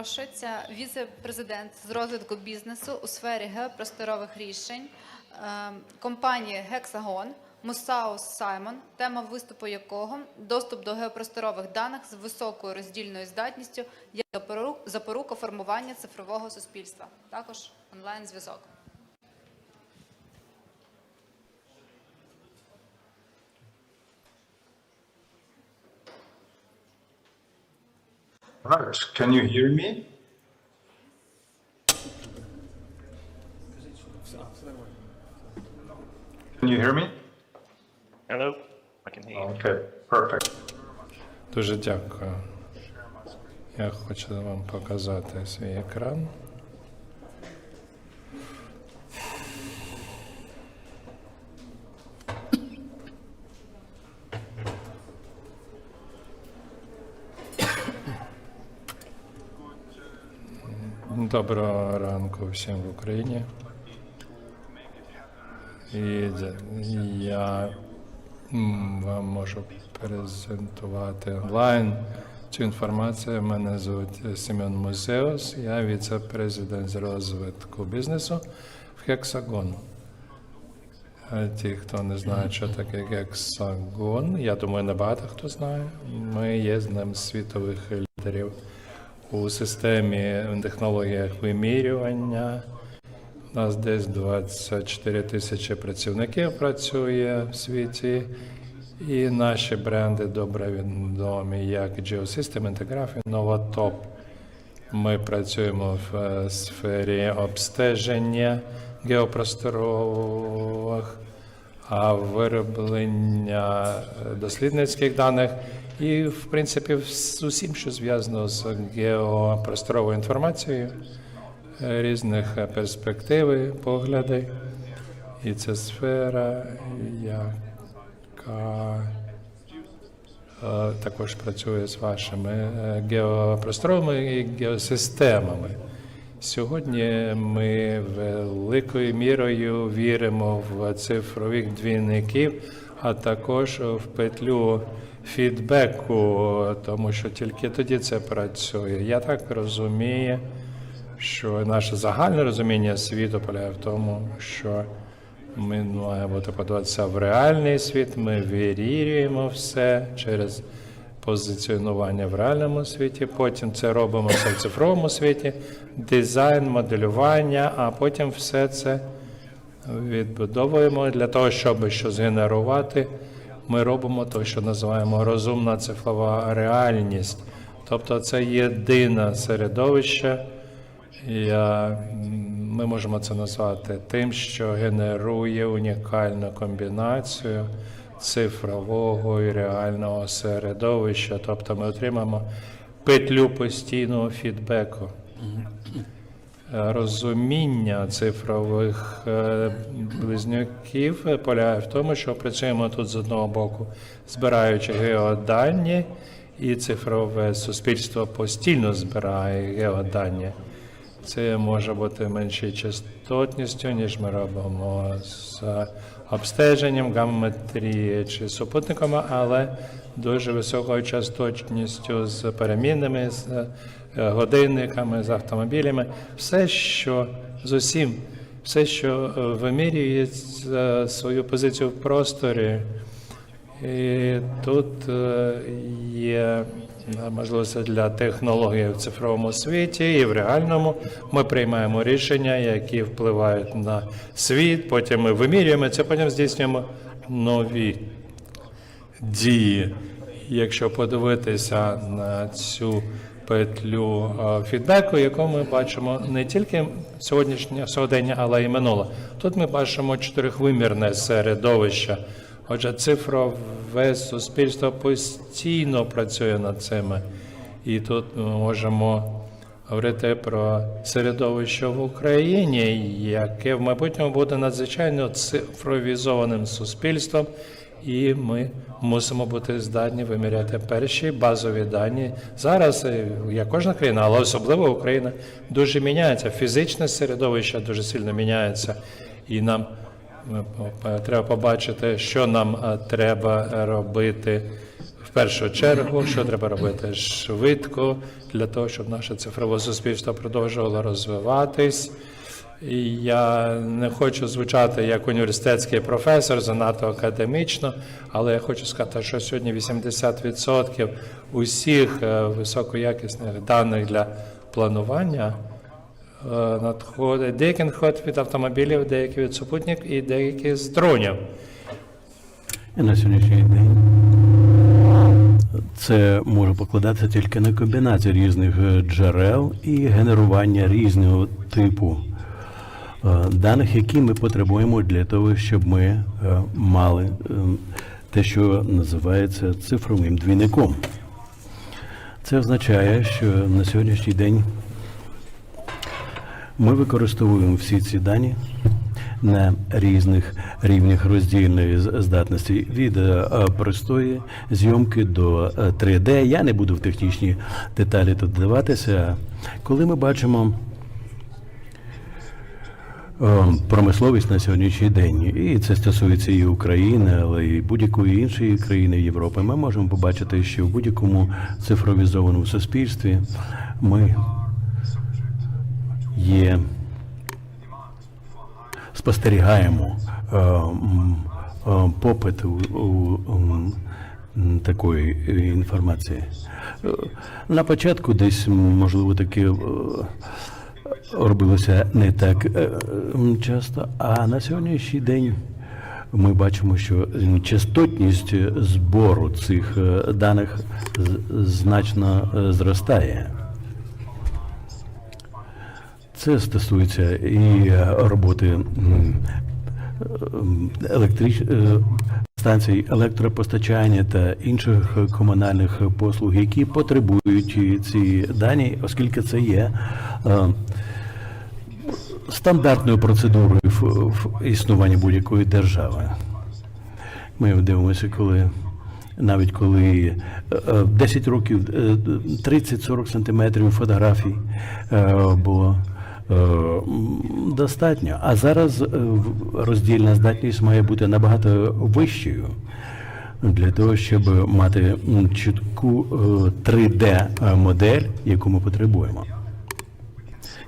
Запрошується віце-президент з розвитку бізнесу у сфері геопросторових рішень е, компанії Гексагон Мусаус Саймон, тема виступу якого доступ до геопросторових даних з високою роздільною здатністю як запорук- запорука формування цифрового суспільства. Також онлайн зв'язок. Right, can you hear me? Can you hear me? Hello, I can hear you. Okay, perfect. Дуже дякую. Я хочу вам показати свій екран. Доброго ранку всім в Україні. І я вам можу презентувати онлайн цю інформацію. Мене звуть Семен Музеус, я віце-президент з розвитку бізнесу в Хексагон. Ті, хто не знає, що таке Гексагон, я думаю, небагато хто знає. Ми є з ним світових лідерів у системі технологіях вимірювання. У нас десь 24 тисячі працівників працює в світі, і наші бренди добре відомі, як Geosystem, Integraphy, Novatop. Ми працюємо в е, сфері обстеження геопросторових, а вироблення е, дослідницьких даних і, в принципі, з усім, що зв'язано з геопросторовою інформацією е, різних перспектив, погляди. І це сфера, яка е, також працює з вашими е, геопросторовими і геосистемами. Сьогодні ми великою мірою віримо в цифрових двійників, а також в петлю фідбеку, тому що тільки тоді це працює. Я так розумію, що наше загальне розуміння світу полягає в тому, що ми маємо подаватися в реальний світ, ми вирірюємо все через позиціонування в реальному світі, потім це робимо все в цифровому світі, дизайн, моделювання, а потім все це відбудовуємо для того, щоб що згенерувати. Ми робимо те, що називаємо розумна цифрова реальність. Тобто це єдине середовище, я, ми можемо це назвати тим, що генерує унікальну комбінацію цифрового і реального середовища. Тобто ми отримаємо петлю постійного фідбеку. Розуміння цифрових е, близнюків полягає в тому, що працюємо тут з одного боку, збираючи геодані, і цифрове суспільство постійно збирає геодані. Це може бути меншою частотністю, ніж ми робимо з обстеженням, гамметрії чи супутниками, але дуже високою частотністю з перемінними, з годинниками, з автомобілями. Все, що з усім, все, що е, вимірює е, свою позицію в просторі. І тут е, є можливості для технологій в цифровому світі і в реальному. Ми приймаємо рішення, які впливають на світ, потім ми вимірюємо це, потім здійснюємо нові дії. Якщо подивитися на цю петлю е, фідбеку, яку ми бачимо не тільки сьогоднішнє сьогодення, але й минуле. Тут ми бачимо чотирихвимірне середовище. Отже, цифрове суспільство постійно працює над цими. І тут ми можемо говорити про середовище в Україні, яке в майбутньому буде надзвичайно цифровізованим суспільством, і ми мусимо бути здатні виміряти перші базові дані. Зараз е, як кожна країна, але особливо Україна дуже міняється. Фізичне середовище дуже сильно міняється, і нам е, треба побачити, що нам е, треба робити в першу чергу, що треба робити швидко для того, щоб наше цифрове суспільство продовжувало розвиватись. Я не хочу звучати як університетський професор, занадто академічно, але я хочу сказати, що сьогодні 80% усіх е, високоякісних даних для планування е, надходить. Деякі надходять від автомобілів, деякі від супутників і деякі з дронів. І на сьогоднішній день це може покладатися тільки на комбінацію різних е, джерел і генерування різного типу даних, які ми потребуємо для того, щоб ми е, мали е, те, що називається цифровим двійником. Це означає, що на сьогоднішній день ми використовуємо всі ці дані на різних рівнях роздільної здатності від е, е, простої зйомки до е, 3D. Я не буду в технічні деталі тут вдаватися. Коли ми бачимо е, промисловість на сьогоднішній день, і це стосується і України, але і будь-якої іншої країни Європи, ми можемо побачити, що в будь-якому цифровізованому суспільстві ми є спостерігаємо е, е, попит у, такої е, інформації. Е, На початку десь, можливо, таке е, робилося не так е, часто, а на сьогоднішній день ми бачимо, що частотність збору цих е, даних значно е, зростає. Це стосується і роботи електрич... станцій електропостачання та інших комунальних послуг, які потребують ці дані, оскільки це є стандартною процедурою в, існуванні будь-якої держави. Ми дивимося, коли навіть коли е, е, 10 років, е, 30-40 сантиметрів фотографій е, було е, достатньо. А зараз е, роздільна здатність має бути набагато вищою для того, щоб мати чітку 3D модель, яку ми потребуємо.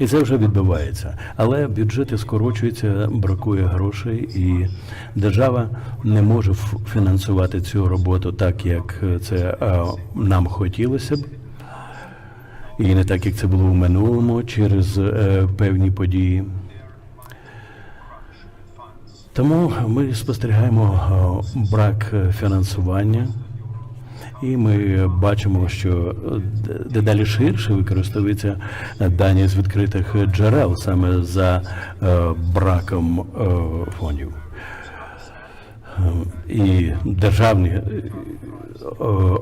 І це вже відбувається. Але бюджети скорочуються, бракує грошей, і держава не може фінансувати цю роботу так, як це нам хотілося б. І не так, як це було в минулому через е, певні події. Тому ми спостерігаємо брак е, фінансування. І ми бачимо, що дедалі ширше використовуються дані з відкритих джерел саме за е, браком е, фондів. Е, І державні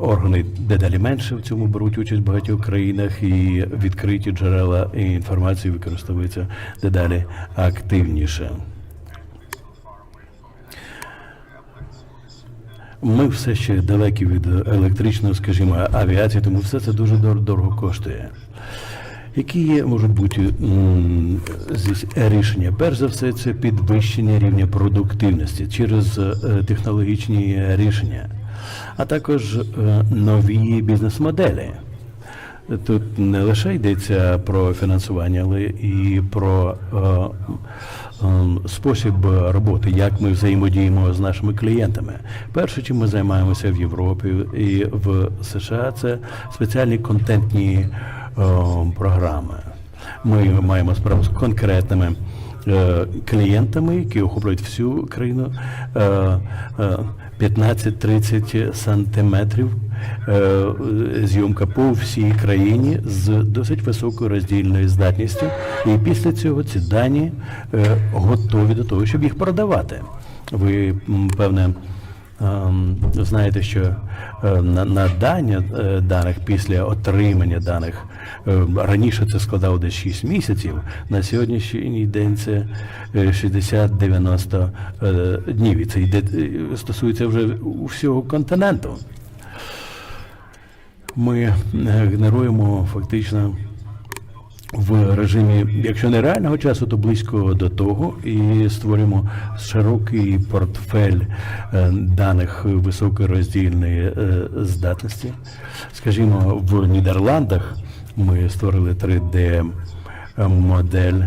органи дедалі менше в цьому беруть участь в багатьох країнах, і відкриті джерела і інформації використовуються дедалі активніше. Ми все ще далекі від електричної, скажімо, авіації, тому все це дуже дорого коштує. Які є, можуть бути здесь рішення? Перш за все, це підвищення рівня продуктивності через е, технологічні рішення, а також е, нові бізнес-моделі. Тут не лише йдеться про фінансування, але і про е, е, спосіб роботи, як ми взаємодіємо з нашими клієнтами. Перше, чим ми займаємося в Європі і в США, це спеціальні контентні е, програми. Ми маємо справу з конкретними е, клієнтами, які охоплюють всю країну. Е, е, 15-30 сантиметрів е, зйомка по всій країні з досить високою роздільною здатністю. І після цього ці дані е, готові до того, щоб їх продавати. Ви певне. ем, Знаєте, що е, на- надання е, даних після отримання даних е, раніше це складало десь 6 місяців. На сьогоднішній день це е, 60-90 е, днів. І це йде е, стосується вже усього континенту. Ми е, генеруємо фактично в режимі, якщо не реального часу, то близько до того, і створюємо широкий портфель е, даних високої роздільної е, здатності. Скажімо, в Нідерландах ми створили 3D модель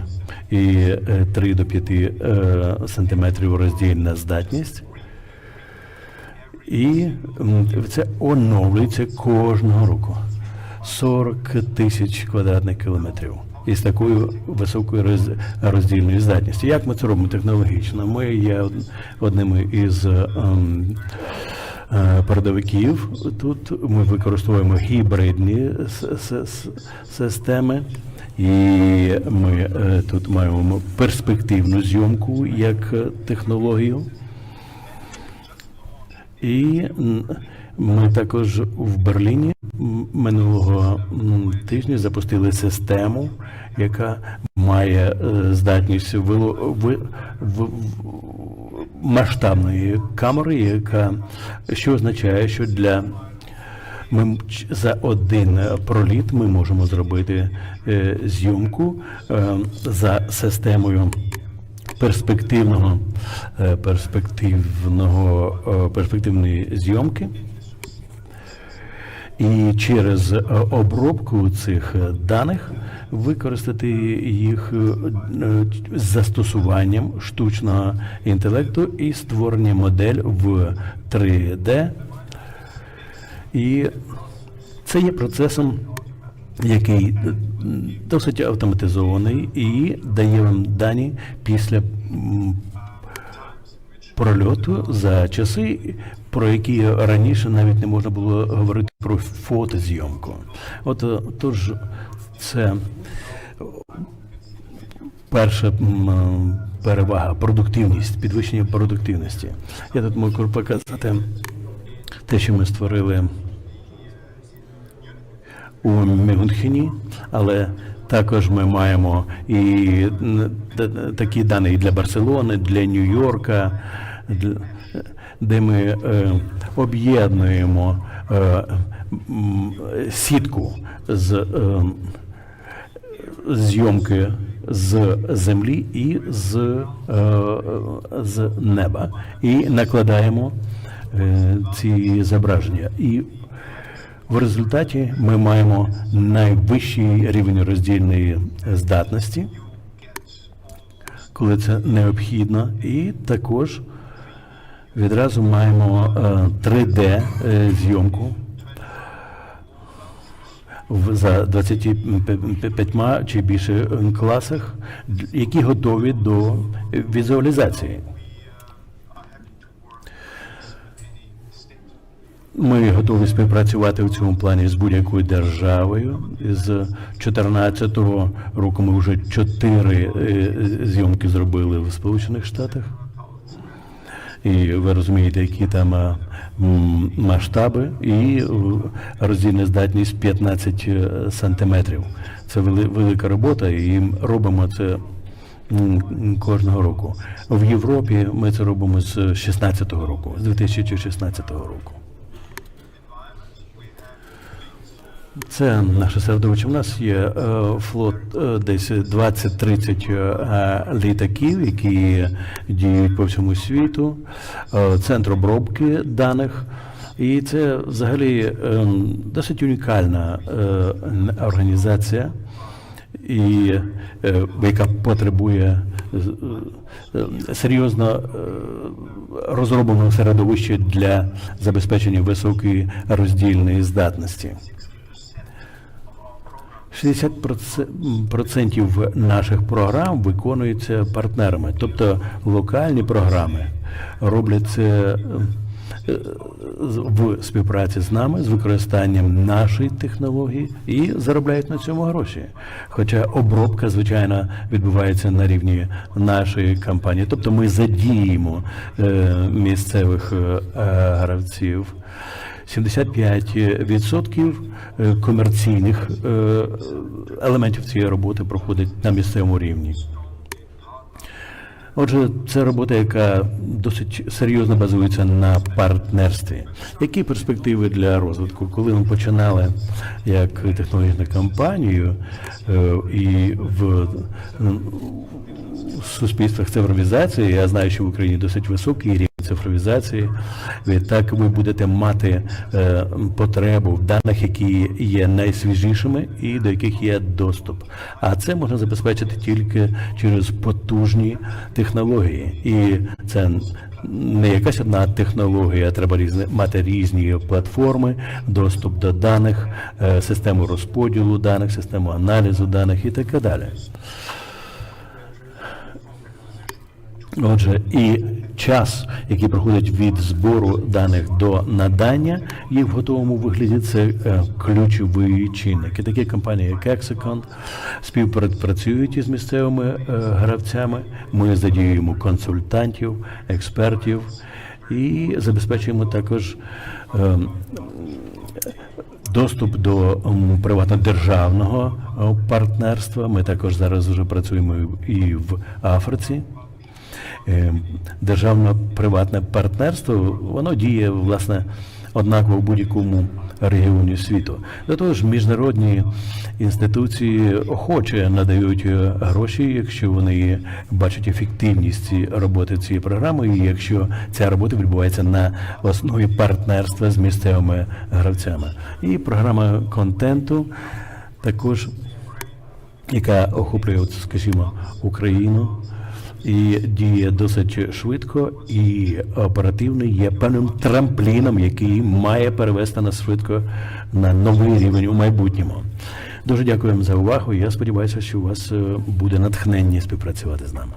і е, 3 до 5 е, сантиметрів роздільна здатність. І це оновлюється кожного року. 40 тисяч квадратних кілометрів із такою високою роз- роздільною здатністю. Як ми це робимо технологічно? Ми є од- одними із ем, е, передовиків. Тут ми використовуємо гібридні системи. І ми е, тут маємо перспективну зйомку як технологію. І ми також в Берліні. Минулого тижня запустили систему, яка має е, здатність в- масштабної камери, яка що означає, що для ми за один проліт ми можемо зробити е, зйомку е, за системою перспективного е, перспективного е, перспективної зйомки. І через е, обробку цих даних використати їх з застосуванням штучного інтелекту і створення модель в 3D. І це є процесом, який е, досить автоматизований і дає вам дані після прольоту за часи, про які раніше навіть не можна було говорити про фотозйомку. От е, тож це перша перевага продуктивність, підвищення продуктивності. Я тут можу показати те, що ми створили у Мюнхені, але також ми маємо і такі дані для Барселони, для Нью-Йорка, де ми е, об'єднуємо е, сітку з е, зйомки з землі і з, з неба, і накладаємо ці зображення. І в результаті ми маємо найвищий рівень роздільної здатності, коли це необхідно, і також відразу маємо е, 3D е, зйомку в- за 25 чи більше класах, які готові до візуалізації. Ми готові співпрацювати в цьому плані з будь-якою державою. З 2014 року ми вже чотири е, зйомки зробили в Сполучених Штатах. І ви розумієте, які там масштаби і е, роздільна здатність 15 е, сантиметрів. Це вели- велика робота, і робимо це кожного року. В Європі ми це робимо з 16-го року, з 2016 року. Це наше середовище. У нас є е, флот е, десь 20-30 е, літаків, які діють по всьому світу, центр обробки даних. І це взагалі досить унікальна організація, і, яка потребує серйозно розробленого середовища для забезпечення високої роздільної здатності. 60% наших програм виконуються партнерами, тобто локальні програми роблять це е, в співпраці з нами з використанням нашої технології і заробляють на цьому гроші. Хоча обробка, звичайно, відбувається на рівні нашої компанії, тобто ми задіємо е, місцевих е, гравців. 75% е, комерційних е, елементів цієї роботи проходить на місцевому рівні. Отже, це робота, яка досить серйозно базується на партнерстві. Які перспективи для розвитку? Коли ми починали як технологічну компанію е, і в суспільствах цифровізації, я знаю, що в Україні досить високий рівень цифровізації. Відтак ви будете мати е, потребу в даних, які є найсвіжішими і до яких є доступ. А це можна забезпечити тільки через потужні технології. І це не якась одна технологія, треба різні, мати різні платформи, доступ до даних, е, систему розподілу даних, систему аналізу даних і так далі. Отже, і час, який проходить від збору даних до надання їх в готовому вигляді, це е, ключовий чинник. І такі компанії, як Hexacon, співпрацюють із місцевими е, гравцями. Ми задіюємо консультантів, експертів і забезпечуємо також. е, Доступ до приватно-державного е, партнерства. Ми також зараз вже працюємо і в Африці. Е, Державно-приватне партнерство воно діє власне однаково в будь-якому регіоні світу. До того ж, міжнародні інституції охоче надають е, гроші, якщо вони бачать ефективність роботи цієї програми, і якщо ця робота відбувається на основі партнерства з місцевими гравцями. І програма контенту також яка охоплює, от, скажімо, Україну і діє досить швидко і оперативно є певним трампліном, який має перевести нас швидко на новий рівень у майбутньому. Дуже дякуємо за увагу. Я сподіваюся, що у вас е, буде натхнення співпрацювати з нами.